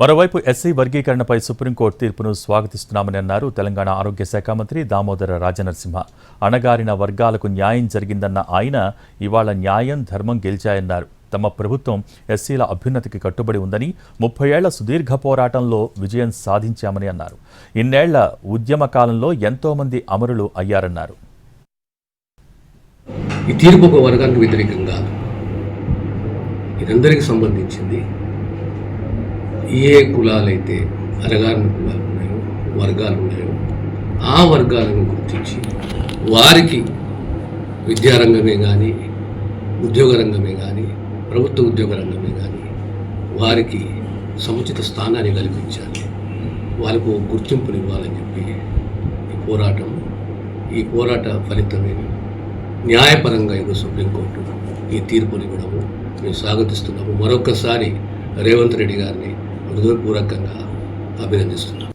మరోవైపు SC వర్గీకరణపై supreme court తీర్పును స్వాగతిస్తున్నామని అన్నారు తెలంగాణ ఆరోగ్య శాఖ మంత్రి దామోదర రాజనరసింహ. అణగారిన వర్గాలకు న్యాయం జరిగిందన్న ఆయన ఇవాళ న్యాయం ధర్మం గెలిచాయన్నారు. తమ ప్రభుత్వం ఎస్సీల అభ్యున్నతికి కట్టుబడి ఉందని ముప్పై ఏళ్ళ సుదీర్ఘ పోరాటంలో విజయం సాధించామని అన్నారు. ఇన్నేళ్ళ ఉద్యమ కాలంలో ఎంతోమంది అమరులు అయ్యారన్నారు. ఈ తీర్పు ఒక వర్గానికి వ్యతిరేకంగా ఇదందరికీ సంబంధించింది ఏ కులాలైతే అరగారిన కులాలు ఉన్నాయో వర్గాలు ఉన్నాయో ఆ వర్గాలను గుర్తించి వారికి విద్యారంగమే కానీ ఉద్యోగ రంగమే కానీ ప్రభుత్వ ఉద్యోగ రంగమే కానీ వారికి సముచిత స్థానాన్ని కల్పించాలి. వాళ్ళకు గుర్తింపుని ఇవ్వాలని చెప్పి ఈ పోరాటం ఈ పోరాట ఫలితమే న్యాయపరంగా ఈరోజు సుప్రీంకోర్టు ఈ తీర్పుని ఇవ్వడము. మేము స్వాగతిస్తున్నాము. మరొకసారి రేవంత్ రెడ్డి గారిని హృదయపూర్వకంగా అభినందిస్తున్నాను.